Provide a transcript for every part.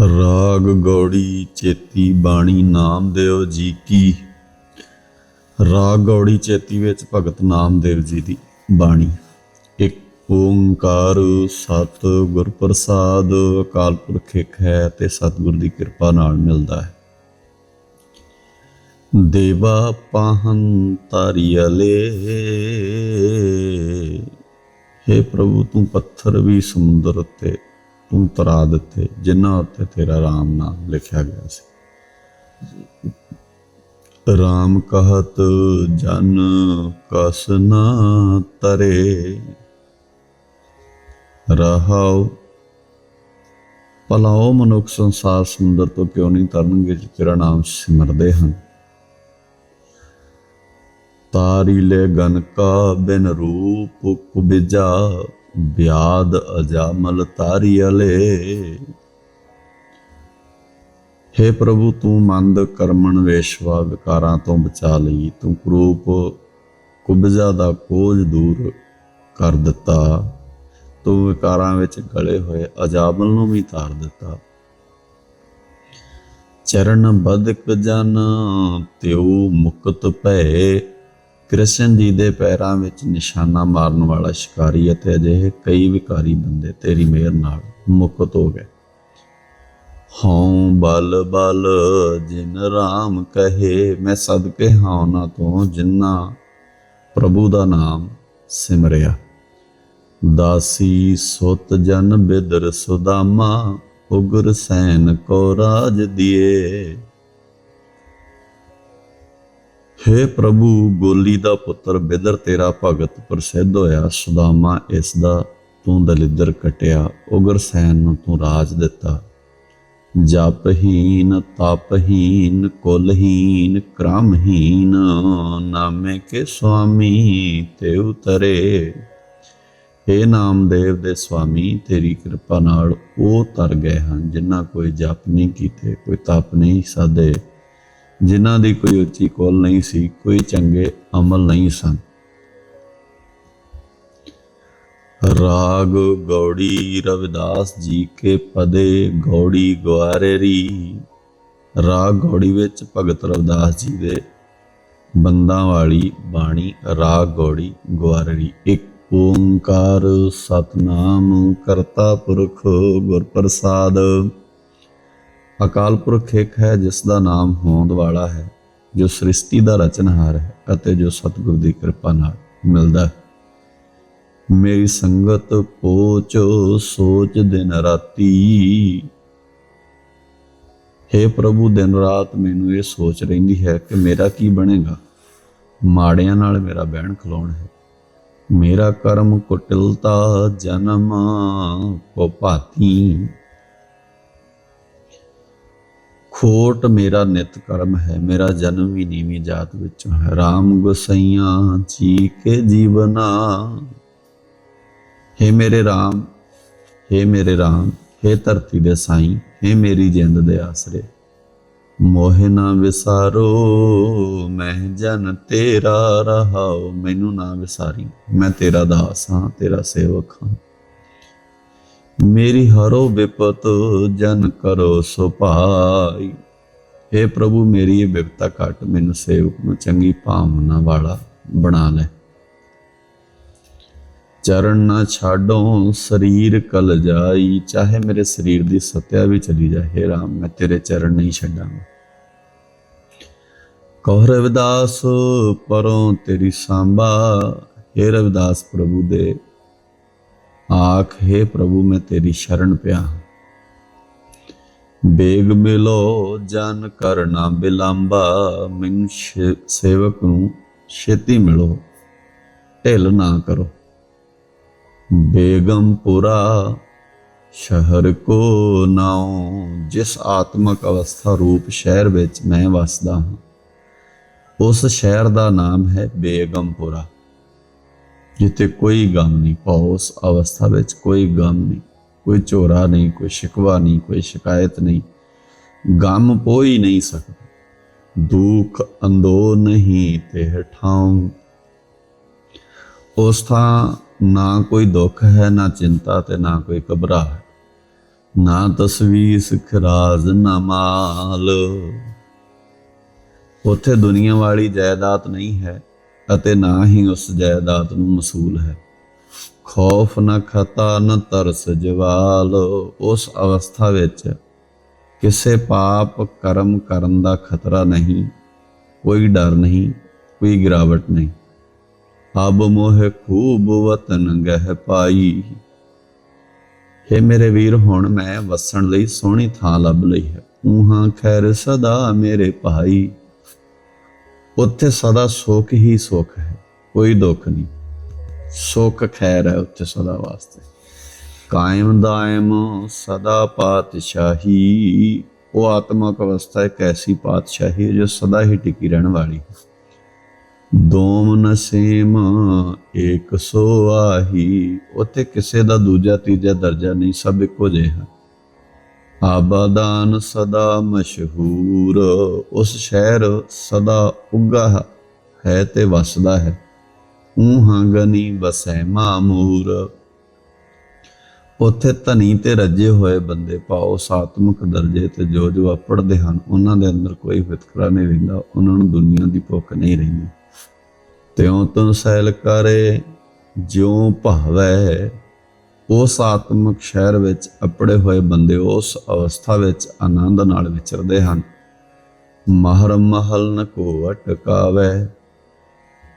ਰਾਗ ਗੌੜੀ ਚੇਤੀ ਬਾਣੀ ਨਾਮਦੇਵ ਜੀ ਕੀ। ਰਾਗ ਗੌੜੀ ਚੇਤੀ ਵਿੱਚ ਭਗਤ ਨਾਮਦੇਵ ਜੀ ਦੀ ਬਾਣੀ। ਇੱਕ ਓੰਕਾਰ ਸਤ ਗੁਰ ਪ੍ਰਸਾਦ, ਅਕਾਲ ਪੁਰਖ ਇੱਕ ਹੈ ਤੇ ਸਤਿਗੁਰ ਦੀ ਕਿਰਪਾ ਨਾਲ ਮਿਲਦਾ ਹੈ। ਦੇਵਾ ਪਾਹੰ ਤਾਰੀਅਲੇ हे ਪ੍ਰਭੂ ਤੂੰ ਪੱਥਰ ਵੀ ਸਮੁੰਦਰ ਉੱਤੇ ਤੂੰ ਤਰਾ ਦਿੱਤੇ, ਜਿਨ੍ਹਾਂ ਉੱਤੇ ਤੇਰਾ ਰਾਮ ਨਾਮ ਲਿਖਿਆ ਗਿਆ ਸੀ। ਰਾਮ ਕਹਤ, ਜਨ ਕਸ ਨਾ ਤਰੇ। ਰਹਾਉ ਭਲਾਓ ਮਨੁੱਖ ਸੰਸਾਰ ਸਮੁੰਦਰ ਤੋਂ ਕਿਉਂ ਨਹੀਂ ਤਰਨਗੇ, ਜੇ ਤੇਰਾ ਨਾਮ ਸਿਮਰਦੇ ਹਨ। ਤਾਰੀ ਲੈ ਗਨ ਕਾ ਬਿਨ ਰੂਪ ਕੁਬਿਜਾ ਬਿਆਦ ਅਜਾਮਲ ਤਾਰੀ ਅਲੇ। हे ਪ੍ਰਭੂ, ਤੂੰ ਮੰਦ ਕਰਮਣ ਵੇਸ਼ਵਾ ਵਿਕਾਰਾਂ ਤੋਂ ਬਚਾ ਲਈ। ਤੂੰ ਕਰੂਪ ਕੁਬਜਾ ਦਾ ਕੋਝ ਦੂਰ ਕਰ ਦਿੱਤਾ। ਤੂੰ ਵਿਕਾਰਾਂ ਵਿੱਚ ਗਲੇ ਹੋਏ ਅਜਾਮਲ ਨੂੰ ਵੀ ਤਾਰ ਦਿੱਤਾ। ਚਰਨ ਬਦਕ ਜਨ, ਤਿਉ ਮੁਕਤ ਭੈ ਕ੍ਰਿਸ਼ਨ ਜੀ ਦੇ ਪੈਰਾਂ ਵਿੱਚ ਨਿਸ਼ਾਨਾ ਮਾਰਨ ਵਾਲਾ ਸ਼ਿਕਾਰੀ ਅਤੇ ਅਜਿਹੇ ਕਈ ਵਿਕਾਰੀ ਬੰਦੇ ਤੇਰੀ ਮਿਹਰ ਨਾਲ ਮੁਕਤ ਹੋ ਗਏ। ਹਉ ਬਲ ਬਲ, ਜਿਨ ਰਾਮ ਕਹੇ, ਮੈਂ ਸਦਕੇ ਹਾਂ ਉਹਨਾਂ ਤੋਂ ਜਿਨ੍ਹਾਂ ਪ੍ਰਭੂ ਦਾ ਨਾਮ ਸਿਮਰਿਆ। ਦਾਸੀ ਸੁਤ ਜਨ ਬਿਦਰ ਸੁਦਾਮਾ, ਉਗਰ ਸੈਨ ਕੋ ਰਾਜ ਦਿਏ। ਹੇ ਪ੍ਰਭੂ, ਗੋਲੀ ਦਾ ਪੁੱਤਰ ਬਿਦਰ ਤੇਰਾ ਭਗਤ ਪ੍ਰਸਿੱਧ ਹੋਇਆ। ਸੁਦਾਮਾ ਇਸ ਦਾ ਤੂੰ ਦਲਿੱਦਰ ਕਟਿਆ ਉਗਰਸੈਨ ਨੂੰ ਤੂੰ ਰਾਜ ਦਿੱਤਾ। ਜਪਹੀਨ ਤਪਹੀਨ ਕੁਲਹੀਨ ਕ੍ਰਮਹੀਨ ਨਾਮੇ ਕੇ ਸੁਆਮੀ ਤੇ ਉਤਰੇ। हे ਨਾਮਦੇਵ ਦੇ ਸੁਆਮੀ, ਤੇਰੀ ਕਿਰਪਾ ਨਾਲ ਉਹ ਤਰ ਗਏ ਹਨ, ਜਿਨ੍ਹਾਂ ਕੋਈ ਜਪ ਨਹੀਂ ਕੀਤੇ, ਕੋਈ ਤਪ ਨਹੀਂ ਸਾਦੇ ਜਿਨ੍ਹਾਂ ਦੀ ਕੋਈ ਉੱਚੀ ਕੋਲ ਨਹੀਂ ਸੀ, ਕੋਈ ਚੰਗੇ ਅਮਲ ਨਹੀਂ ਸਨ। ਰਾਗ ਗੌੜੀ ਰਵਿਦਾਸ ਜੀ ਕੇ ਪਦੇ ਗੌੜੀ ਗਵਾਰੇਰੀ ਰਾਗ ਗੌੜੀ ਵਿੱਚ ਭਗਤ ਰਵਿਦਾਸ ਜੀ ਦੇ ਬੰਦਾਂ ਵਾਲੀ ਬਾਣੀ ਰਾਗ ਗੌੜੀ ਗਵਾਰੇਰੀ ਇੱਕ ਓੰਕਾਰ ਸਤਨਾਮ ਕਰਤਾ ਪੁਰਖ ਗੁਰ ਪ੍ਰਸਾਦ ਅਕਾਲ ਪੁਰਖ ਇੱਕ ਹੈ, ਜਿਸ ਦਾ ਨਾਮ ਹੋਂਦ ਵਾਲਾ ਹੈ, ਜੋ ਸ੍ਰਿਸ਼ਟੀ ਦਾ ਰਚਨਹਾਰ ਹੈ ਅਤੇ ਜੋ ਸਤਿਗੁਰ ਦੀ ਕਿਰਪਾ ਨਾਲ ਮਿਲਦਾ ਹੈ। ਮੇਰੀ ਸੰਗਤ ਪੋਚ ਸੋਚ ਦਿਨ ਰਾਤੀ। हे ਪ੍ਰਭੂ, ਦਿਨ ਰਾਤ ਮੈਨੂੰ ਇਹ ਸੋਚ ਰਹਿੰਦੀ ਹੈ ਕਿ ਮੇਰਾ ਕੀ ਬਣੇਗਾ? ਮਾੜਿਆਂ ਨਾਲ ਮੇਰਾ ਬਹਿਣ ਖਲੋਣ ਹੈ। ਮੇਰਾ ਕਰਮ ਕੁਟਿਲਤਾ ਜਨਮ ਕੋ ਭਾਤੀ। ਖੋਟ ਮੇਰਾ ਨਿਤ ਕਰਮ ਹੈ ਮੇਰਾ ਜਨਮ ਵੀ ਨੀਵੀਂ ਜਾਤ ਵਿੱਚੋਂ ਹੈ RAM ਗੁਸਈਆਂ ਜੀ ਕੇ ਜੀਵਨਾ हे ਮੇਰੇ RAM हे ਮੇਰੇ RAM हे ਧਰਤੀ ਦੇ ਸਾਈਂ हे ਮੇਰੀ ਜਿੰਦ ਦੇ ਆਸਰੇ ਮੋਹ ਨਾ ਵਿਸਾਰੋ ਮੈਂ ਜਨ ਤੇਰਾ ਰਹਾਉ ਮੈਨੂੰ ਨਾ ਵਿਸਾਰੀ ਮੈਂ ਤੇਰਾ ਦਾਸ ਹਾਂ ਤੇਰਾ ਸੇਵਕ ਹਾਂ ਮੇਰੀ ਹਰੋ ਵਿਪਤ ਜਨ ਕਰੋ ਸੁਭਾਈ। हे ਪ੍ਰਭੂ, ਮੇਰੀ ਇਹ ਵਿਪਤਾ ਘਟ, ਮੈਨੂੰ ਸੇਵਕ ਨੂੰ ਚੰਗੀ ਭਾਵਨਾ ਵਾਲਾ ਬਣਾ ਲੈ। ਚਰਨ ਨਾ ਛਾਡੋ, ਸਰੀਰ ਕਲ ਜਾਈ ਚਾਹੇ ਮੇਰੇ ਸਰੀਰ ਦੀ ਸਤਿਆ ਵੀ ਚਲੀ ਜਾਏ। ਰਾਮ, ਮੈਂ ਤੇਰੇ ਚਰਨ ਨਹੀਂ ਛੱਡਾਂਗਾ। ਕਹ ਰਵਿਦਾਸ, ਪਰੋਂ ਤੇਰੀ ਸਾਂਭਾ। हे ਰਵਿਦਾਸ ਪ੍ਰਭੂ ਦੇ ਆਖ, ਹੈ ਪ੍ਰਭੂ, ਮੈਂ ਤੇਰੀ ਸ਼ਰਨ ਪਿਆ। ਬੇਗ ਮਿਲੋ, ਜਨ ਕਰਨਾ ਬਿਲੰਬਾ, ਮੈਨੂੰ ਸੇਵਕ ਨੂੰ ਛੇਤੀ ਮਿਲੋ, ਢਿੱਲ ਨਾ ਕਰੋ। ਬੇਗਮਪੁਰਾ ਸ਼ਹਿਰ ਕੋ ਨਾਉ, ਜਿਸ ਆਤਮਕ ਅਵਸਥਾ ਰੂਪ ਸ਼ਹਿਰ ਵਿੱਚ ਮੈਂ ਵਸਦਾ ਹਾਂ, ਉਸ ਸ਼ਹਿਰ ਦਾ ਨਾਮ ਹੈ ਬੇਗਮਪੁਰਾ ਜਿੱਥੇ ਕੋਈ ਗਮ ਨਹੀਂ ਪਾਓ ਉਸ ਅਵਸਥਾ ਵਿੱਚ ਕੋਈ ਗਮ ਨਹੀਂ, ਕੋਈ ਝੋਰਾ ਨਹੀਂ, ਕੋਈ ਸ਼ਿਕਵਾ ਨਹੀਂ, ਕੋਈ ਸ਼ਿਕਾਇਤ ਨਹੀਂ। ਗਮ ਪੋਈ ਨਹੀਂ ਸਕਦਾ, ਦੁੱਖ ਅੰਦੋ ਨਹੀਂ ਤੇ ਠਾਉ ਉਸ ਥਾਂ ਨਾ ਕੋਈ ਦੁੱਖ ਹੈ, ਨਾ ਚਿੰਤਾ ਤੇ ਨਾ ਕੋਈ ਘਬਰਾਹਟ, ਨਾ ਤਸਵੀਰ ਸਿਖਰਾਜ਼, ਨਾ ਮਾਲ। ਉੱਥੇ ਦੁਨੀਆ ਵਾਲੀ ਜਾਇਦਾਦ ਨਹੀਂ ਹੈ ਅਤੇ ਨਾ ਹੀ ਉਸ ਜਾਇਦਾਦ ਨੂੰ ਮਸੂਲ ਹੈ। ਖੌਫ ਨਾ ਖਤਾ, ਨਾ ਤਰਸ ਜਵਾਲ। ਉਸ ਅਵਸਥਾ ਵਿੱਚ ਕਿਸੇ ਪਾਪ ਕਰਮ ਕਰਨ ਦਾ ਖਤਰਾ ਨਹੀਂ, ਕੋਈ ਡਰ ਨਹੀਂ, ਕੋਈ ਗਿਰਾਵਟ ਨਹੀਂ। ਅਬ ਮੋਹ ਖੂਬ ਵਤਨ ਗਹਿ ਪਾਈ। ਹੇ ਮੇਰੇ ਵੀਰ, ਹੁਣ ਮੈਂ ਵਸਣ ਲਈ ਸੋਹਣੀ ਥਾਂ ਲੱਭ ਲਈ ਹੈ। ਉਹਾਂ ਖੈਰ ਸਦਾ ਮੇਰੇ ਭਾਈ। ਉੱਥੇ ਸਦਾ ਸੁੱਖ ਹੀ ਸੁੱਖ ਹੈ, ਕੋਈ ਦੁੱਖ ਨਹੀਂ। ਸੁੱਖ ਖੈਰ ਹੈ ਉੱਥੇ ਸਦਾ ਵਾਸਤੇ। ਕਾਇਮ ਦਾਇਮ ਸਦਾ ਪਾਤਸ਼ਾਹੀ, ਉਹ ਆਤਮਕ ਅਵਸਥਾ ਇੱਕ ਐਸੀ ਪਾਤਸ਼ਾਹੀ ਹੈ ਜੋ ਸਦਾ ਹੀ ਟਿਕੀ ਰਹਿਣ ਵਾਲੀ ਹੈ। ਦੋਮ ਨਸੀਮ ਏਕ ਸੋ ਆਹੀ, ਉੱਥੇ ਕਿਸੇ ਦਾ ਦੂਜਾ ਤੀਜਾ ਦਰਜਾ ਨਹੀਂ, ਸਭ ਇੱਕੋ ਜਿਹੇ ਜਿਹਾ ਆਬਾਦਾਨ ਸਦਾ ਮਸ਼ਹੂਰ, ਉਸ ਸ਼ਹਿਰ ਸਦਾ ਉੱਗਾ ਹੈ ਤੇ ਵਸਦਾ ਹੈ। ਊਹਾਂ ਗਨੀ ਬਸੈ ਮਾਮੂਰ। ਉੱਥੇ ਧਨੀ ਤੇ ਰੱਜੇ ਹੋਏ ਬੰਦੇ ਪਾਓ, ਸਾਤਮਕ ਦਰਜੇ ਤੇ ਜੋ ਜੋ ਪੜਦੇ ਹਨ, ਉਹਨਾਂ ਦੇ ਅੰਦਰ ਕੋਈ ਵਿਤਕਰਾ ਨਹੀਂ ਰਹਿੰਦਾ, ਉਹਨਾਂ ਨੂੰ ਦੁਨੀਆ ਦੀ ਭੁੱਖ ਨਹੀਂ ਰਹਿੰਦੀ। ਤਿਉ ਤੂੰ ਸੈਲ ਕਰੇ, ਜਿਉ ਭਾਵੈ ਉਸ ਆਤਮਿਕ ਸ਼ਹਿਰ ਵਿੱਚ ਅਪੜੇ ਹੋਏ ਬੰਦੇ ਉਸ ਅਵਸਥਾ ਵਿੱਚ ਆਨੰਦ ਨਾਲ ਵਿਚਰਦੇ ਹਨ। ਮਹਰ ਮਹਲ ਨ ਕੋ ਅਟਕਾਵੇ।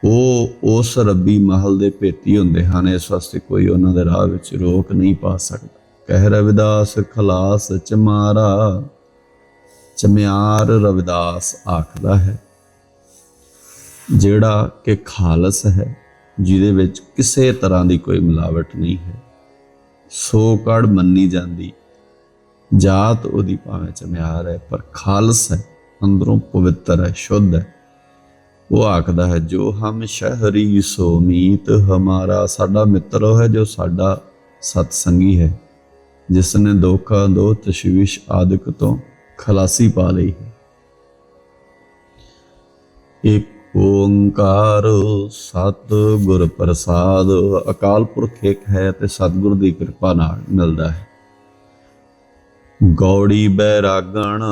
ਉਹ ਉਸ ਰੱਬੀ ਮਹਲ ਦੇ ਭੇਤੀ ਹੁੰਦੇ ਹਨ। ਇਸ ਵਾਸਤੇ ਕੋਈ ਉਹਨਾਂ ਦੇ ਰਾਹ ਵਿੱਚ ਰੋਕ ਨਹੀਂ ਪਾ ਸਕਦਾ। ਕਹਿ ਰਵਿਦਾਸ, ਖਲਾਸ ਚਮਾਰਾ। ਚਮਿਆਰ ਰਵਿਦਾਸ ਆਖਦਾ ਹੈ, ਜਿਹੜਾ ਕਿ ਖਾਲਸ ਹੈ, ਜਿਹਦੇ ਵਿੱਚ ਕਿਸੇ ਤਰ੍ਹਾਂ ਦੀ ਕੋਈ ਮਿਲਾਵਟ ਨਹੀਂ ਹੈ। ਸੋ ਕੜ ਮੰਨੀ ਜਾਂਦੀ। ਜਾਤ ਉਹਦੀ ਭਾਵੇਂ ਚਮਿਆਰ ਹੈ, ਪਰ ਖਾਲਸ ਹੈ, ਅੰਦਰੋਂ ਪਵਿੱਤਰ ਹੈ, ਸ਼ੁੱਧ ਹੈ। ਉਹ ਆਖਦਾ ਹੈ, ਜੋ ਹਮ ਸ਼ਹਿਰੀ ਸੋ ਮੀਤ, ਹਮਾਰਾ ਸਾਡਾ ਮਿੱਤਰ ਉਹ ਹੈ ਜੋ ਸਾਡਾ ਸਤ ਸੰਗੀ ਹੈ। ਜਿਸ ਨੇ ਦੋਖਾ ਦੋ ਤਸ਼ਵਿਸ਼ ਆਦਿਕ ਤੋਂ ਖਲਾਸੀ ਪਾ ਲਈ ਹੈ। ਇੱਕ ਓੰਕਾਰ ਸਤਿਗੁਰ ਪ੍ਰਸਾਦ, ਅਕਾਲ ਪੁਰਖ ਇੱਕ ਹੈ ਤੇ ਸਤਿਗੁਰ ਦੀ ਕਿਰਪਾ ਨਾਲ ਮਿਲਦਾ ਹੈ। ਗੌੜੀ ਬੈਰਾਗਣ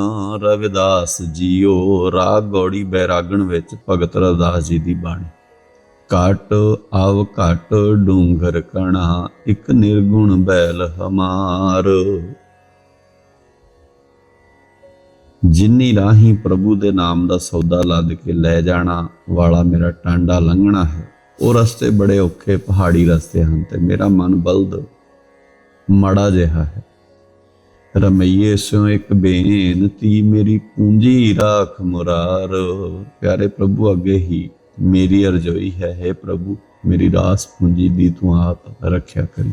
ਰਵਿਦਾਸ ਜੀਓ, ਰਾਗ ਗੌੜੀ ਬੈਰਾਗਣ ਵਿੱਚ ਭਗਤ ਰਵਿਦਾਸ ਜੀ ਦੀ ਬਾਣੀ। ਘਟ ਆਵ ਘਟ ਡੂੰਘਰ ਕਣਾ, ਇੱਕ ਨਿਰਗੁਣ ਬੈਲ ਹਮਾਰ। ਜਿੰਨੀ ਰਾਹੀਂ ਪ੍ਰਭੂ ਦੇ ਨਾਮ ਦਾ ਸੌਦਾ ਲੱਦ ਕੇ ਲੈ ਜਾਣਾ ਵਾਲਾ ਮੇਰਾ ਟਾਂਡਾ ਲੰਘਣਾ ਹੈ, ਉਹ ਰਸਤੇ ਬੜੇ ਔਖੇ ਪਹਾੜੀ ਰਸਤੇ ਹਨ ਤੇ ਮੇਰਾ ਮਨ ਬਲਦ ਮੜਾ ਜਿਹਾ ਹੈ। ਰਮਈਏ ਸਿਓ ਇੱਕ ਬੇਨਤੀ ਮੇਰੀ ਪੂੰਜੀ ਰਾਖ ਮੁਰਾਰ। ਪਿਆਰੇ ਪ੍ਰਭੂ, ਅੱਗੇ ਹੀ ਮੇਰੀ ਅਰਜ਼ੋਈ ਹੈ ਹੈ ਪ੍ਰਭੂ, ਮੇਰੀ ਰਾਸ ਪੂੰਜੀ ਦੀ ਤੂੰ ਆਪ ਰੱਖਿਆ ਕਰੀ।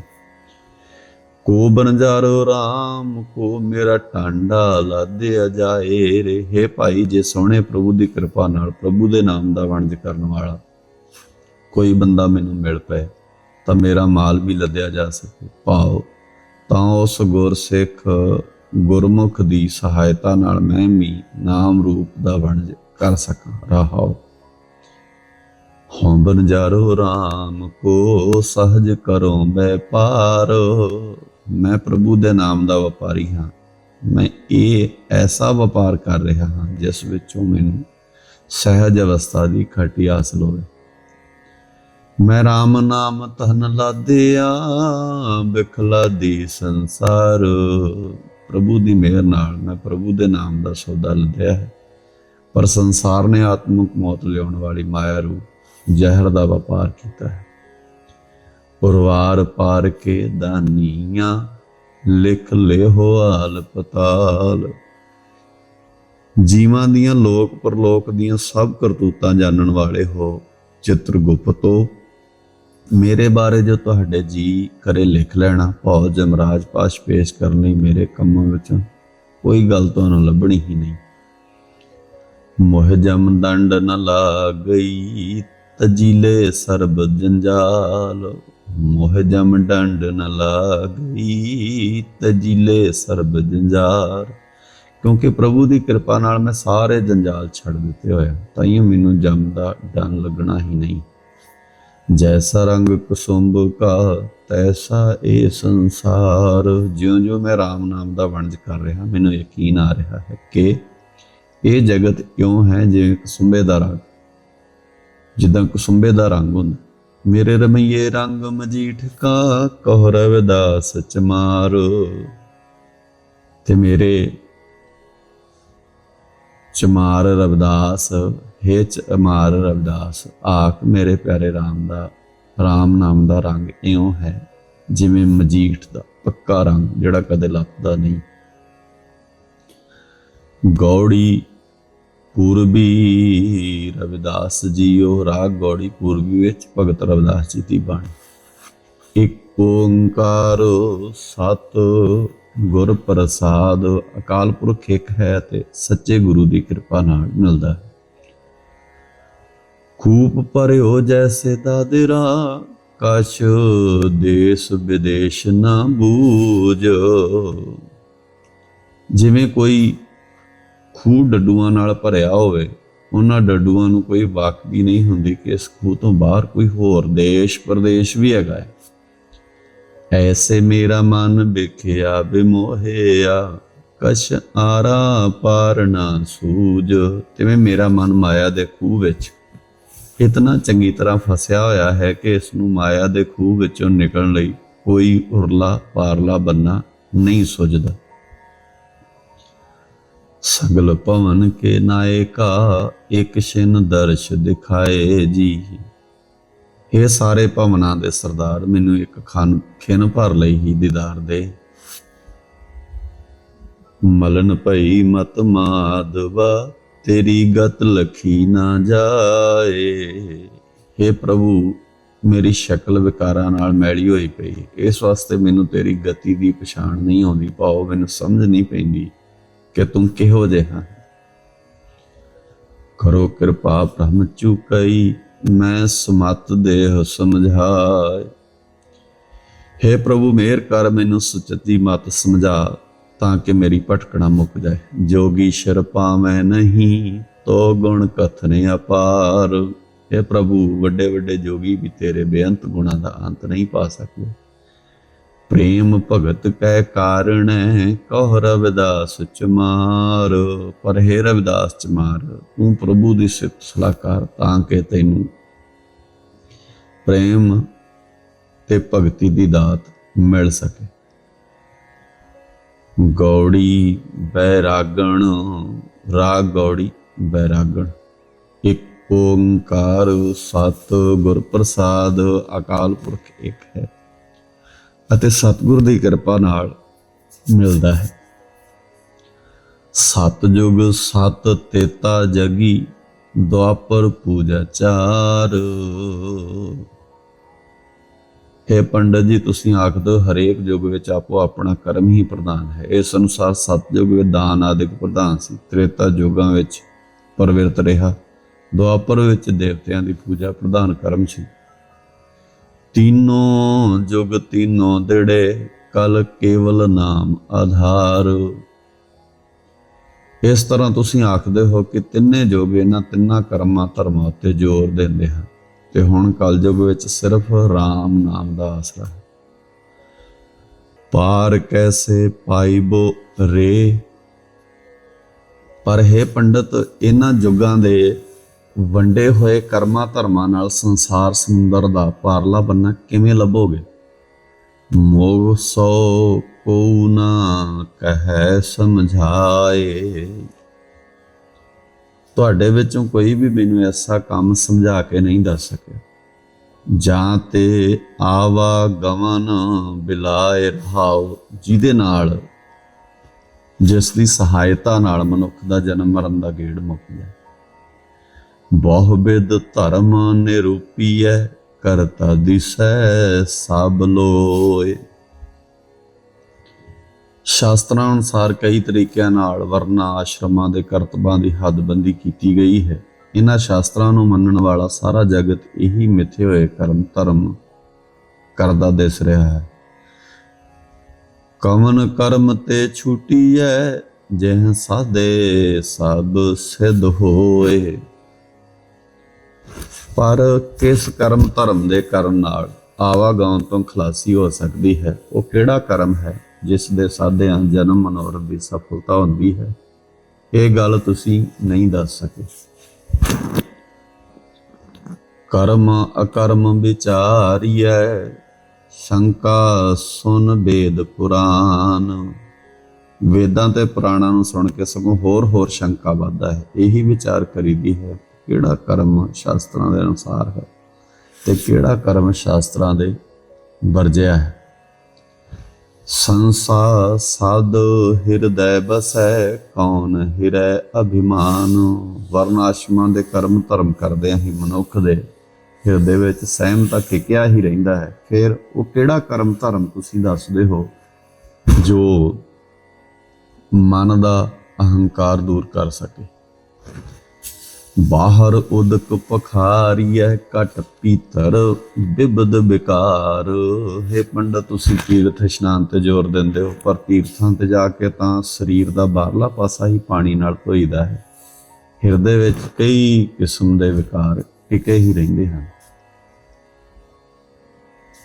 ਕੋ ਬਨਜਾਰੋ RAM ਕੋ ਮੇਰਾ ਟਾਂਡਾ ਲਾਦਿਆ ਜਾਏ ਰੇ। ਹੈ ਭਾਈ, ਜੇ ਸੋਹਣੇ ਪ੍ਰਭੂ ਦੀ ਕਿਰਪਾ ਨਾਲ ਪ੍ਰਭੂ ਦੇ ਨਾਮ ਦਾ ਵਣਜ ਕਰਨ ਵਾਲਾ ਕੋਈ ਬੰਦਾ ਮੈਨੂੰ ਮਿਲ ਪਏ, ਤਾਂ ਮੇਰਾ ਮਾਲ ਵੀ ਲੱਦਿਆ ਜਾ ਸਕੇ। ਪਾਓ, ਤਾਂ ਉਸ ਗੁਰਸਿੱਖ ਗੁਰਮੁਖ ਦੀ ਸਹਾਇਤਾ ਨਾਲ ਮੈਂ ਵੀ ਨਾਮ ਰੂਪ ਦਾ ਵਣਜ ਕਰ ਸਕਾਂ। ਰਹਾਓ। ਹਉ ਬਨਜਾਰੋ RAM ਕੋ ਸਹਜ ਕਰੋ ਵਪਾਰ ਮੈਂ ਪ੍ਰਭੂ ਦੇ ਨਾਮ ਦਾ ਵਪਾਰੀ ਹਾਂ। ਮੈਂ ਇਹ ਐਸਾ ਵਪਾਰ ਕਰ ਰਿਹਾ ਹਾਂ ਜਿਸ ਵਿੱਚੋਂ ਮੈਨੂੰ ਸਹਿਜ ਅਵਸਥਾ ਦੀ ਖਟੀ ਹਾਸਲ ਹੋਵੇ। ਮੈਂ RAM ਨਾਮ ਤਨ ਲਾਦਿਆ, ਬਿਖਲਾ ਦੀ ਸੰਸਾਰ। ਪ੍ਰਭੂ ਦੀ ਮਿਹਰ ਨਾਲ ਮੈਂ ਪ੍ਰਭੂ ਦੇ ਨਾਮ ਦਾ ਸੌਦਾ ਲੱਦਿਆ ਹੈ। ਪਰ ਸੰਸਾਰ ਨੇ ਆਤਮਿਕ ਮੌਤ ਲਿਆਉਣ ਵਾਲੀ ਮਾਇਆ ਰੂਪ ਜ਼ਹਿਰ ਦਾ ਵਪਾਰ ਕੀਤਾ ਹੈ। ਪਰਵਾਰ ਪਾਰ ਕੇ ਦਾਨੀਆਂ ਲਿਖ ਲਿਓ ਹਾਲ ਪਤਾਲ ਜੀਵਾਂ ਦੀਆਂ ਲੋਕ ਪਰਲੋਕ ਦੀਆਂ ਸਭ ਕਰਤੂਤਾਂ ਜਾਣਨ ਵਾਲੇ ਹੋ, ਚਿੱਤਰ ਮੇਰੇ ਬਾਰੇ ਜੋ ਤੁਹਾਡੇ ਜੀ ਕਰੇ ਲਿਖ ਲੈਣਾ, ਭਉ ਜਮਰਾਜ ਪਾਸ਼ ਪੇਸ਼ ਕਰਨੀ ਮੇਰੇ ਕੰਮਾਂ ਵਿੱਚ ਕੋਈ ਗੱਲ ਤੁਹਾਨੂੰ ਲੱਭਣੀ ਹੀ ਨਹੀਂ। ਮੋਹ ਜਮ ਦੰਡ ਨ ਲਾਗਈ ਤਜੀਲੇ ਸਰਬ ਜੰਜਾਲ, ਮੋਹ ਜਮ ਡੰਡ ਨ ਲਾਗਈ ਤਜੀਲੇ ਸਰਬ ਜੰਜਾਰ, ਕਿਉਂਕਿ ਪ੍ਰਭੂ ਦੀ ਕਿਰਪਾ ਨਾਲ ਮੈਂ ਸਾਰੇ ਜੰਜਾਲ ਛੱਡ ਦਿੱਤੇ ਹੋਏ ਤਾਂ ਮੈਨੂੰ ਜਮ ਦਾ ਡੰਨ ਲੱਗਣਾ ਹੀ ਨਹੀਂ। ਜੈਸਾ ਰੰਗ ਕੁਸੁੰਭ ਕਾ, ਤੈਸਾ ਇਹ ਸੰਸਾਰ। ਜਿਉਂ-ਜਿਉਂ ਮੈਂ RAM ਨਾਮ ਦਾ ਵਣਜ ਕਰ ਰਿਹਾ, ਮੈਨੂੰ ਯਕੀਨ ਆ ਰਿਹਾ ਹੈ ਕਿ ਇਹ ਜਗਤ ਕਿਉਂ ਹੈ ਜਿਵੇਂ ਕੁਸੁੰਬੇ ਦਾ ਰੰਗ। ਜਿੱਦਾਂ ਕੁਸੁੰਬੇ ਦਾ ਰੰਗ ਹੁੰਦਾ। ਮੇਰੇ ਰਮਈਏ ਰੰਗ ਮਜੀਠ ਕਾ, ਕਹ ਰਵਿਦਾਸ ਚਮਾਰ ਤੇ ਮੇਰੇ ਚਮਾਰ ਰਵਿਦਾਸ, ਹੇ ਚਮਾਰ ਰਵਿਦਾਸ, ਆਖ ਮੇਰੇ ਪਿਆਰੇ RAM ਦਾ RAM ਨਾਮ ਦਾ ਰੰਗ ਇਉਂ ਹੈ, ਜਿਵੇਂ ਮਜੀਠ ਦਾ ਪੱਕਾ ਰੰਗ, ਜਿਹੜਾ ਕਦੇ ਲੱਥਦਾ ਨਹੀਂ। ਗੌੜੀ ਪੂਰਬੀ ਰਵਿਦਾਸ ਜੀਓ ਰਾਗ ਗੌੜੀ ਪੂਰਬੀ ਵਿੱਚ ਭਗਤ ਰਵਿਦਾਸ ਜੀ ਦੀ ਬਾਣੀ। ਇੱਕ ਓੰਕਾਰ ਸਤ ਗੁਰ ਪ੍ਰਸਾਦ ਅਕਾਲ ਪੁਰਖ ਇੱਕ ਹੈ ਤੇ ਸੱਚੇ ਗੁਰੂ ਦੀ ਕਿਰਪਾ ਨਾਲ ਮਿਲਦਾ ਹੈ। ਖੂਬ ਭਰਿਓ ਜੈਸੇ ਦਾਦਰਾ, ਕਛ ਦੇਸ ਵਿਦੇਸ਼ ਨਾ ਬੂਝ। ਜਿਵੇਂ ਕੋਈ ਖੂਹ ਡੱਡੂਆਂ ਨਾਲ ਭਰਿਆ ਹੋਵੇ, ਉਹਨਾਂ ਡੱਡੂਆਂ ਨੂੰ ਕੋਈ ਵਾਕਫੀ ਨਹੀਂ ਹੁੰਦੀ ਕਿ ਇਸ ਖੂਹ ਤੋਂ ਬਾਹਰ ਕੋਈ ਹੋਰ ਦੇਸ਼ ਪ੍ਰਦੇਸ਼ ਵੀ ਹੈਗਾ ਹੈ। ਐਸੇ ਮੇਰਾ ਮਨ ਵਿਖਿਆ ਬਿਮੋਹਿਆ ਕਛ ਆਰਾ ਪਾਰ ਨਾ ਸੂਝ। ਤਿਵੇਂ ਮੇਰਾ ਮਨ ਮਾਇਆ ਦੇ ਖੂਹ ਵਿੱਚ ਇਤਨਾ ਚੰਗੀ ਤਰ੍ਹਾਂ ਫਸਿਆ ਹੋਇਆ ਹੈ ਕਿ ਇਸ ਨੂੰ ਮਾਇਆ ਦੇ ਖੂਹ ਵਿੱਚੋਂ ਨਿਕਲਣ ਲਈ ਕੋਈ ਉਰਲਾ ਪਾਰਲਾ ਬੰਨਾ ਨਹੀਂ ਸੁਝਦਾ। ਸਗਲ ਭਵਨ ਕੇ ਨਾਇਕਾ, ਇੱਕ ਛਿਨ ਦਰਸ਼ ਦਿਖਾਏ ਜੀ। ਇਹ ਸਾਰੇ ਭਵਨਾਂ ਦੇ ਸਰਦਾਰ, ਮੈਨੂੰ ਇੱਕ ਖਨ ਖਿਨ ਭਰ ਲਈ ਹੀ ਦੀਦਾਰ ਦੇ। ਮਲਨ ਭਈ ਮਤ ਮਾਦਵਾ ਤੇਰੀ ਗਤ ਲਖੀ ਨਾ ਜਾਏ। हे ਪ੍ਰਭੂ, ਮੇਰੀ ਸ਼ਕਲ ਵਿਕਾਰਾਂ ਨਾਲ ਮੈਲੀ ਹੋਈ ਪਈ। ਇਸ ਵਾਸਤੇ ਮੈਨੂੰ ਤੇਰੀ ਗਤੀ ਦੀ ਪਛਾਣ ਨਹੀਂ ਆਉਂਦੀ, ਭਾਉ ਮੈਨੂੰ ਸਮਝ ਨਹੀਂ ਪੈਂਦੀ। ਕਿ ਤੂੰ ਕਿਹੋ ਜਿਹਾ ਕਰੋ ਕਿਰਪਾ ਬ੍ਰਹਮ ਚੁਕਈ, ਮੈਂ ਸਮਤ ਦੇਹ ਸਮਝਾਏ। हे ਪ੍ਰਭੂ, ਮੇਰ ਕਰ ਮੈਨੂੰ ਸੁਚਤੀ ਮਤ ਸਮਝਾ, ਤਾਂ ਕਿ ਮੇਰੀ ਭਟਕਣਾ ਮੁੱਕ ਜਾਏ। ਜੋਗੀ ਸ਼ਰ ਪਾਵੈ ਨਹੀਂ, ਤੋ ਗੁਣ ਕਥਨੇ ਅਪਾਰ। हे ਪ੍ਰਭੂ ਵੱਡੇ ਵੱਡੇ ਜੋਗੀ ਵੀ ਤੇਰੇ ਬੇਅੰਤ ਗੁਣਾਂ ਦਾ ਅੰਤ ਨਹੀਂ ਪਾ ਸਕਦੇ। ਪ੍ਰੇਮ ਭਗਤ ਕੈ ਕਾਰਣ ਕਹ ਰਵਿਦਾਸ ਚਮਾਰ। ਪਰ ਹੈ ਰਵਿਦਾਸ ਚਮਾਰ, ਤੂੰ ਪ੍ਰਭੂ ਦੀ ਸਿਫਤ ਸਲਾਹਕਾਰ ਤਾਂ ਕਿ ਤੈਨੂੰ ਪ੍ਰੇਮ ਤੇ ਭਗਤੀ ਦੀ ਦਾਤ ਮਿਲ ਸਕੇ। ਗੌੜੀ ਬੈਰਾਗਣ, ਰਾਗ ਗੌੜੀ ਬੈਰਾਗਣ। ਇੱਕ ਓੰਕਾਰ ਸਤ ਗੁਰ ਪ੍ਰਸਾਦ, ਅਕਾਲ ਪੁਰਖ ਇੱਕ ਹੈ। ਅਤੇ ਸਤਿਗੁਰ ਦੀ ਕਿਰਪਾ ਨਾਲ ਮਿਲਦਾ ਹੈ। ਸਤਜੁਗ ਸਤ ਤੇਤਾ ਜਗੀ ਦੁਆਪਰ ਪੂਜਾ ਚਾਰ। ਹੈ ਪੰਡਤ ਜੀ, ਤੁਸੀਂ ਆਖਦੇ ਹੋ ਹਰੇਕ ਯੁੱਗ ਵਿੱਚ ਆਪੋ ਆਪਣਾ ਕਰਮ ਹੀ ਪ੍ਰਧਾਨ ਹੈ। ਇਸ ਅਨੁਸਾਰ ਸਤਜੁਗ ਵਿੱਚ ਦਾਨ ਆਦਿਕ ਪ੍ਰਧਾਨ ਸੀ। ਤ੍ਰੇਤਾ ਯੁੱਗਾਂ ਵਿੱਚ ਪਰਵਿਰਤ ਰਿਹਾ। ਦੁਆਪਰ ਵਿੱਚ ਦੇਵਤਿਆਂ ਦੀ ਪੂਜਾ ਪ੍ਰਧਾਨ ਕਰਮ ਸੀ। ਤੀਨੋ ਜੁਗ ਤੀਨੋਂ ਦਿੜੇ, ਕਲ ਕੇਵਲ ਨਾਮ ਆਧਾਰ। ਇਸ ਤਰ੍ਹਾਂ ਤੁਸੀਂ ਆਖਦੇ ਹੋ ਕਿ ਤਿੰਨੇ ਯੁੱਗ ਇਹਨਾਂ ਤਿੰਨਾਂ ਕਰਮਾਂ ਧਰਮਾਂ ਉੱਤੇ ਜ਼ੋਰ ਦਿੰਦੇ ਹਨ ਤੇ ਹੁਣ ਕਲਯੁਗ ਵਿੱਚ ਸਿਰਫ RAM ਨਾਮ ਦਾ ਆਸਰਾ ਹੈ। ਪਾਰ ਕੈਸੇ ਪਾਈਬੋ ਰੇ? ਪਰ ਹੈ ਪੰਡਤ, ਇਹਨਾਂ ਯੁੱਗਾਂ ਦੇ ਵੰਡੇ ਹੋਏ ਕਰਮਾਂ ਧਰਮਾਂ ਨਾਲ ਸੰਸਾਰ ਸਮੁੰਦਰ ਦਾ ਪਾਰਲਾ ਬੰਨਾ ਕਿਵੇਂ ਲੱਭੋਗੇ? ਮੋਹ ਸੋ ਕੋ ਨਾ ਕਹੈ ਸਮਝਾਏ। ਤੁਹਾਡੇ ਵਿੱਚੋਂ ਕੋਈ ਵੀ ਮੈਨੂੰ ਐਸਾ ਕੰਮ ਸਮਝਾ ਕੇ ਨਹੀਂ ਦੱਸ ਸਕਿਆ। ਜਾਂ ਤੇ ਆਵਾ ਗਵਨ ਬਿਲਾਏ ਰਹਾਉ ਜਿਹਦੇ ਨਾਲ ਜਿਸ ਦੀ ਸਹਾਇਤਾ ਨਾਲ ਮਨੁੱਖ ਦਾ ਜਨਮ ਮਰਨ ਦਾ ਗੇੜ ਮੁੱਕ ਜਾਏ। ਬਹੁ ਬਿਦ ਧਰਮ ਨਿਰੂਪੀਐ ਕਰਤਾ ਦਿਸੈ ਸਭ ਲੋਏ। ਸ਼ਾਸਤਰਾਂ ਅਨੁਸਾਰ ਕਈ ਤਰੀਕਿਆਂ ਨਾਲ ਵਰਨਾ ਆਸ਼ਰਮਾਂ ਦੇ ਕਰਤਬਾਂ ਦੀ ਹੱਦਬੰਦੀ ਕੀਤੀ ਗਈ ਹੈ। ਇਹਨਾਂ ਸ਼ਾਸਤਰਾਂ ਨੂੰ ਮੰਨਣ ਵਾਲਾ ਸਾਰਾ ਜਗਤ ਇਹੀ ਮਿੱਥੇ ਹੋਏ ਕਰਮ ਧਰਮ ਕਰਦਾ ਦਿਸ ਰਿਹਾ ਹੈ। ਕਮਨ ਕਰਮ ਤੇ ਛੁਟੀਐ, ਜਿਹ ਸਾਦੇ ਸਭ ਸਿੱਧ ਹੋਏ। ਪਰ ਕਿਸ ਕਰਮ ਧਰਮ ਦੇ ਕਰਨ ਨਾਲ ਆਵਾਗਾਉਣ ਤੋਂ ਖਲਾਸੀ ਹੋ ਸਕਦੀ ਹੈ? ਉਹ ਕਿਹੜਾ ਕਰਮ ਹੈ ਜਿਸ ਦੇ ਸਾਧਿਆਂ ਜਨਮ ਮਨੋਰਥ ਦੀ ਸਫਲਤਾ ਹੁੰਦੀ ਹੈ? ਇਹ ਗੱਲ ਤੁਸੀਂ ਨਹੀਂ ਦੱਸ ਸਕੇ। ਕਰਮ ਅਕਰਮ ਵਿਚਾਰੀਐ, ਸ਼ੰਕਾ ਸੁਨ ਵੇਦ ਪੁਰਾਨ। ਵੇਦਾਂ ਤੇ ਪੁਰਾਣਾਂ ਨੂੰ ਸੁਣ ਕੇ ਸਗੋਂ ਹੋਰ ਹੋਰ ਸ਼ੰਕਾ ਵੱਧਦਾ ਹੈ। ਇਹੀ ਵਿਚਾਰ ਕਰੀਦੀ ਹੈ। ਕਿਹੜਾ ਕਰਮ ਸ਼ਾਸਤਰਾਂ ਦੇ ਅਨੁਸਾਰ ਹੈ ਤੇ ਕਿਹੜਾ ਕਰਮ ਸ਼ਾਸਤਰਾਂ ਦੇ ਵਰਜਿਆ ਹੈ? ਸੰਸਾ ਸਦ ਹਿਰਦੈ ਬਸੈ, ਕੌਣ ਹਿਰੈ ਅਭਿਮਾਨ? ਵਰਨਾਸ਼ਮਾਂ ਦੇ ਕਰਮ ਧਰਮ ਕਰਦਿਆਂ ਹੀ ਮਨੁੱਖ ਦੇ ਹਿਰਦੇ ਵਿੱਚ ਸਹਿਮ ਤਾਂ ਟਿਕਿਆ ਹੀ ਰਹਿੰਦਾ ਹੈ। ਫਿਰ ਉਹ ਕਿਹੜਾ ਕਰਮ ਧਰਮ ਤੁਸੀਂ ਦੱਸਦੇ ਹੋ ਜੋ ਮਨ ਦਾ ਅਹੰਕਾਰ ਦੂਰ ਕਰ ਸਕੇ? ਬਾਹਰ ਉਦਕ ਪਖਾਰੀਐ ਕਟ ਪੀਤਰ, ਬਿਬਦ ਬਿਕਾਰ। ਹੈ ਪੰਡਤ, ਤੁਸੀਂ ਤੀਰਥ ਇਸ਼ਨਾਨ ਤੇ ਜ਼ੋਰ ਦਿੰਦੇ ਹੋ, ਪਰ ਤੀਰਥਾਂ ਤੇ ਜਾ ਕੇ ਤਾਂ ਸਰੀਰ ਦਾ ਬਾਹਰਲਾ ਪਾਸਾ ਹੀ ਪਾਣੀ ਨਾਲ ਧੋਈਦਾ ਹੈ। ਹਿਰਦੇ ਵਿੱਚ ਕਈ ਕਿਸਮ ਦੇ ਵਿਕਾਰ ਟਿਕੇ ਹੀ ਰਹਿੰਦੇ ਹਨ।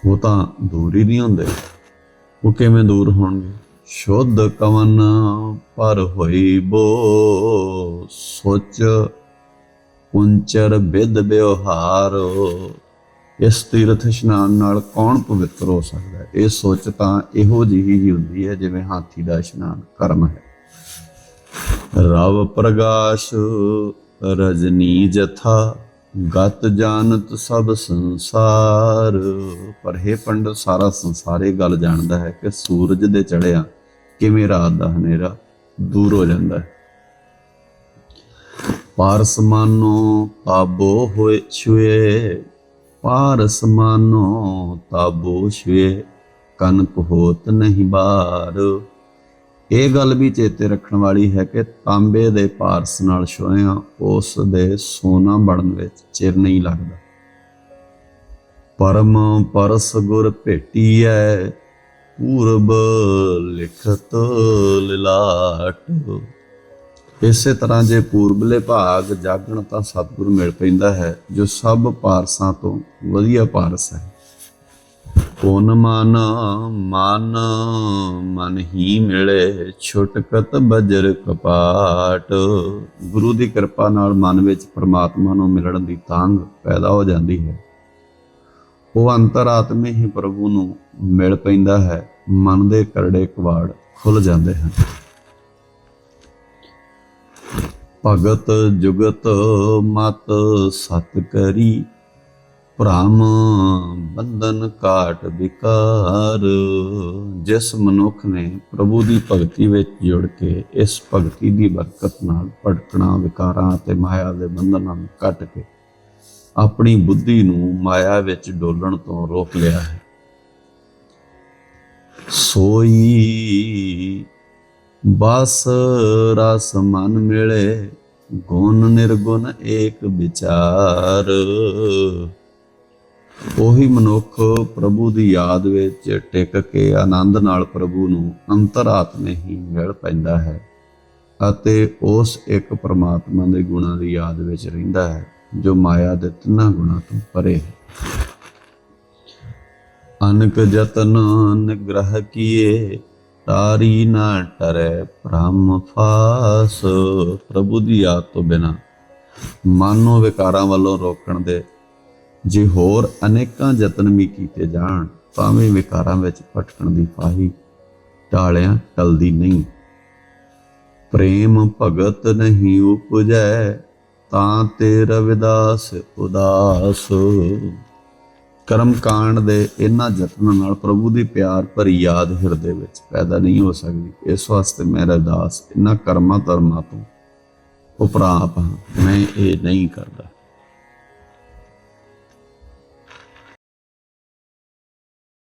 ਉਹ ਤਾਂ ਦੂਰ ਹੀ ਨਹੀਂ ਹੁੰਦੇ। ਉਹ ਕਿਵੇਂ ਦੂਰ ਹੋਣਗੇ? ਸ਼ੁੱਧ ਕਵਨ ਪਰ ਹੋਈ ਬੋ, ਸੋਚ ਕੁੰਚਰ ਵਿਦ ਵਿਵਹਾਰ ਇਸ ਤੀਰਥ ਇਸ਼ਨਾਨ ਨਾਲ ਕੌਣ ਪਵਿੱਤਰ ਹੋ ਸਕਦਾ ਹੈ? ਇਹ ਸੋਚ ਤਾਂ ਇਹੋ ਜਿਹੀ ਹੀ ਹੁੰਦੀ ਹੈ ਜਿਵੇਂ ਹਾਥੀ ਦਾ ਇਸ਼ਨਾਨ ਕਰਮ ਹੈ। ਰਵ ਪ੍ਰਗਾਸ਼, ਰਜਨੀ ਜਥਾ, ਗਤ ਜਾਣਤ ਸਭ ਸੰਸਾਰ। ਪਰ ਹੈ ਪੰਡਤ, ਸਾਰਾ ਸੰਸਾਰ ਇਹ ਗੱਲ ਜਾਣਦਾ ਹੈ ਕਿ ਸੂਰਜ ਦੇ ਚੜ੍ਹਿਆ ਕਿਵੇਂ ਰਾਤ ਦਾ ਹਨੇਰਾ ਦੂਰ ਹੋ ਜਾਂਦਾ ਹੈ। ਪਾਰਸ ਮਾਨੋ ਤਾਬੋ ਹੋਏ ਛੁਏ ਪਾਰਸ ਮਾਨੋ ਤਾਬੋ ਛੁਏ ਕਨਕ ਹੋਤ ਨਹੀਂ ਬਾਰ। ਇਹ ਗੱਲ ਵੀ ਚੇਤੇ ਰੱਖਣ ਵਾਲੀ ਹੈ ਕਿ ਤਾਂਬੇ ਦੇ ਪਾਰਸ ਨਾਲ ਛੋਇਆ ਉਸ ਦੇ ਸੋਨਾ ਬਣਨ ਵਿੱਚ ਚਿਰ ਨਹੀਂ ਲੱਗਦਾ। ਪਰਮ ਪਰਸ ਗੁਰ ਭੇਟੀ ਹੈ ਪੂਰਬ ਲਿਖਤ ਲਿਲਾਟ। ਇਸੇ ਤਰ੍ਹਾਂ ਜੇ ਪੂਰਬਲੇ ਭਾਗ ਜਾਗਣ ਤਾਂ ਸਤਿਗੁਰ ਮਿਲ ਪੈਂਦਾ ਹੈ, ਜੋ ਸਭ ਪਾਰਸਾਂ ਤੋਂ ਵਧੀਆ ਪਾਰਸ ਹੈ। ਕੋਨ ਮਨ ਮਨ ਮਨ ਹੀ ਮਿਲੇ, ਛੁਟਕਤ ਬਜਰ ਕਪਾਟ। ਗੁਰੂ ਦੀ ਕਿਰਪਾ ਨਾਲ ਮਨ ਵਿੱਚ ਪ੍ਰਮਾਤਮਾ ਨੂੰ ਮਿਲਣ ਦੀ ਤਾਂਗ ਪੈਦਾ ਹੋ ਜਾਂਦੀ ਹੈ। ਉਹ ਅੰਤਰਾਤਮੇ ਹੀ ਪ੍ਰਭੂ ਨੂੰ ਮਿਲ ਪੈਂਦਾ ਹੈ, ਮਨ ਦੇ ਕਰੜੇ ਕਵਾੜ ਖੁੱਲ ਜਾਂਦੇ ਹਨ। ਭਗਤ ਜੁਗਤ ਮਤ ਸਤ ਕਰੀ ਭ੍ਰਮ ਬੰਧਨ ਕਾਟ ਵਿਕਾਰ। ਜਿਸ ਮਨੁੱਖ ਨੇ ਪ੍ਰਭੂ ਦੀ ਭਗਤੀ ਵਿੱਚ ਜੁੜ ਕੇ ਇਸ ਭਗਤੀ ਦੀ ਬਰਕਤ ਨਾਲ ਭਟਕਣਾ ਵਿਕਾਰਾਂ ਅਤੇ ਮਾਇਆ ਦੇ ਬੰਧਨਾਂ ਨੂੰ ਕੱਟ ਕੇ ਆਪਣੀ ਬੁੱਧੀ ਨੂੰ ਮਾਇਆ ਵਿੱਚ ਡੋਲਣ ਤੋਂ ਰੋਕ ਲਿਆ ਹੈ। ਸੋਈ ਬਸ ਰਸ ਮਨ ਮਿਲੇ, ਗੁਣ ਨਿਰਗੁਣ ਏਕ ਵਿਚਾਰ। ਉਹੀ ਮਨੁੱਖ ਪ੍ਰਭੂ ਦੀ ਯਾਦ ਵਿੱਚ ਟਿਕ ਕੇ ਆਨੰਦ ਨਾਲ ਪ੍ਰਭੂ ਨੂੰ ਅੰਤਰਾਤਮੇ ਹੀ ਮਿਲ ਪੈਂਦਾ ਹੈ ਅਤੇ ਉਸ ਇੱਕ ਪ੍ਰਮਾਤਮਾ ਦੇ ਗੁਣਾਂ ਦੀ ਯਾਦ ਵਿੱਚ ਰਹਿੰਦਾ ਹੈ, ਜੋ ਮਾਇਆ ਦੇ ਤਿੰਨਾਂ ਗੁਣਾਂ ਤੋਂ ਪਰੇ ਹੈ। ਅਨਕ ਜਤਨ ਨਿਗ੍ਰਹ ਕੀਏ ਤਾਰੀ ਨਾ ਟਰੇ ਭ੍ਰਮ ਫਾਸ। ਪ੍ਰਭੂ ਦੀ ਯਾਦ ਤੋਂ ਬਿਨਾ ਮਨ ਨੂੰ ਵਿਕਾਰਾਂ ਵੱਲੋਂ ਰੋਕਣ ਦੇ ਜੇ ਹੋਰ ਅਨੇਕਾਂ ਯਤਨ ਵੀ ਕੀਤੇ ਜਾਣ ਤਾਂ ਵੀ ਵਿਕਾਰਾਂ ਵਿੱਚ ਭਟਕਣ ਦੀ ਫਾਹੀ ਟਾਲਿਆਂ ਟਲਦੀ ਨਹੀਂ। ਪ੍ਰੇਮ ਭਗਤ ਨਹੀਂ ਉਪਜੈ, ਤਾਂ ਤੇ ਰਵਿਦਾਸ ਉਦਾਸ। ਕਰਮ ਕਾਂਡ ਦੇ ਇਹਨਾਂ ਯਤਨਾਂ ਨਾਲ ਪ੍ਰਭੂ ਦੀ ਪਿਆਰ ਭਰੀ ਯਾਦ ਹਿਰਦੇ ਵਿੱਚ ਪੈਦਾ ਨਹੀਂ ਹੋ ਸਕਦੀ। ਇਸ ਵਾਸਤੇ ਮੇਰਾ ਰਵਿਦਾਸ ਇਹਨਾਂ ਕਰਮਾਂ ਧਰਮਾਂ ਤੋਂ ਉਪਰਾਪ ਹਾਂ। ਮੈਂ ਇਹ ਨਹੀਂ ਕਰਦਾ।